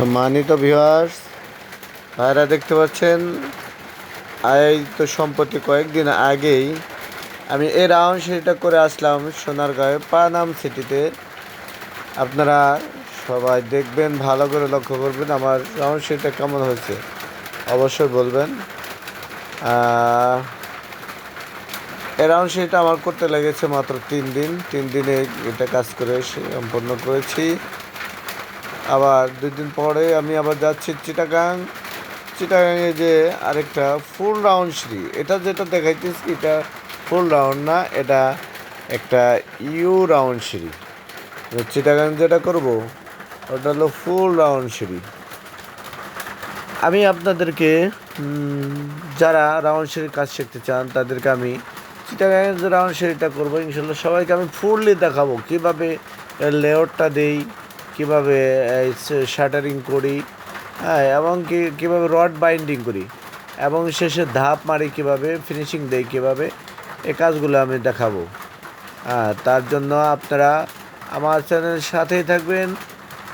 সম্মানিত ভিউয়ার্স ভাইরা দেখতে পাচ্ছেন, এই তো সম্প্রতি কয়েকদিন আগেই আমি এই রাউন্ড সিটিটা করে আসলাম সোনারগাঁয়ে, পানাম সিটিতে। আপনারা সবাই দেখবেন, ভালো করে লক্ষ্য করবেন আমার রাউন্ড সিটিটা কেমন হয়েছে। অবশ্যই বলবেন। এই রাউন্ড সিটিটা আমার করতে লেগেছে মাত্র তিন দিন। তিন দিনে এটা কাজ করে সম্পন্ন করেছি। আবার দুই দিন পরে আমি আবার যাচ্ছি চিটাগাং। চিটাগাংয়ে যে আরেকটা ফুল রাউন্ড সিঁড়ি এটা যেটা দেখাইতেছি এটা ফুল রাউন্ড না, এটা একটা ইউ রাউন্ড সিঁড়ি চিটাগাং যেটা করব, ওটা হলো ফুল রাউন্ড সিঁড়ি আমি আপনাদেরকে যারা রাউন্ড সিঁড়ির কাজ শিখতে চান, তাদেরকে আমি চিটাগাংয়ের যে রাউন্ড সিঁড়িটা করব, ইনশাল্লাহ সবাইকে আমি ফুললি দেখাবো। কীভাবে লেয়ারটা দেই কীভাবে শাটারিং করি হ্যাঁ এবং কি, কীভাবে রড বাইন্ডিং করি, এবং শেষে ধাপ মারি কীভাবে, ফিনিশিং দেই কীভাবে, এ কাজগুলো আমি দেখাবো। হ্যাঁ তার জন্য আপনারা আমার চ্যানেলের সাথেই থাকবেন,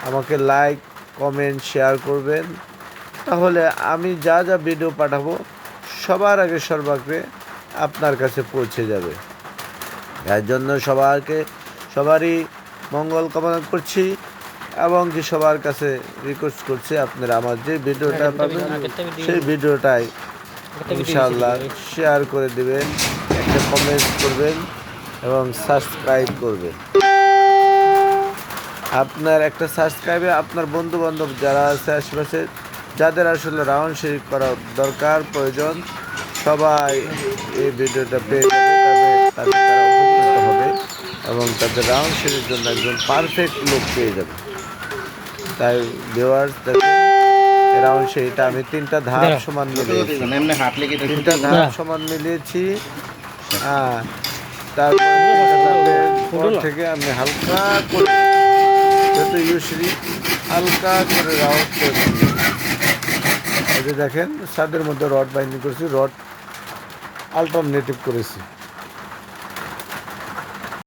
আমাকে লাইক, কমেন্ট, শেয়ার করবেন। তাহলে আমি যা যা ভিডিও পাঠাবো, সবার আগে সর্বাগ্রে আপনার কাছে পৌঁছে যাবে। এর জন্য সবাইকে সবারই মঙ্গল কামনা করছি। এবং কি সবার কাছে রিকোয়েস্ট করছি আপনারা আমার যে ভিডিওটা পাবেন সেই ভিডিওটাই ইনশাআল্লাহ শেয়ার করে দিবেন একটা কমেন্ট করবেন এবং সাবস্ক্রাইব করবেন। আপনার একটা সাবস্ক্রাইবে আপনার বন্ধু বান্ধব যারা আছে আশেপাশে যাদের আসলে রাউন্ড শেরিক করা দরকার প্রয়োজন সবাই এই ভিডিওটা পেয়ে যাবে তাদের তারা উপকৃত হবে এবং তাদের রাউন্ড শেরির জন্য একজন পারফেক্ট লোক পেয়ে যাবে। তাই ভিউয়ার্স দেখেন রাউন্ড শেরিটা আমি তিনটা ধাপ সমান মিলিয়েছি। তিনটা ধাপ সমান মিলিয়েছি। হ্যাঁ তারপর থেকে আমি হালকা করে যেহেতু ইউসরি হালকা করে রাউন্ড করে। এই যে দেখেন ছাদের মধ্যে রড বাইন্ডিং করেছি রড আলটারনেটিভ করেছি।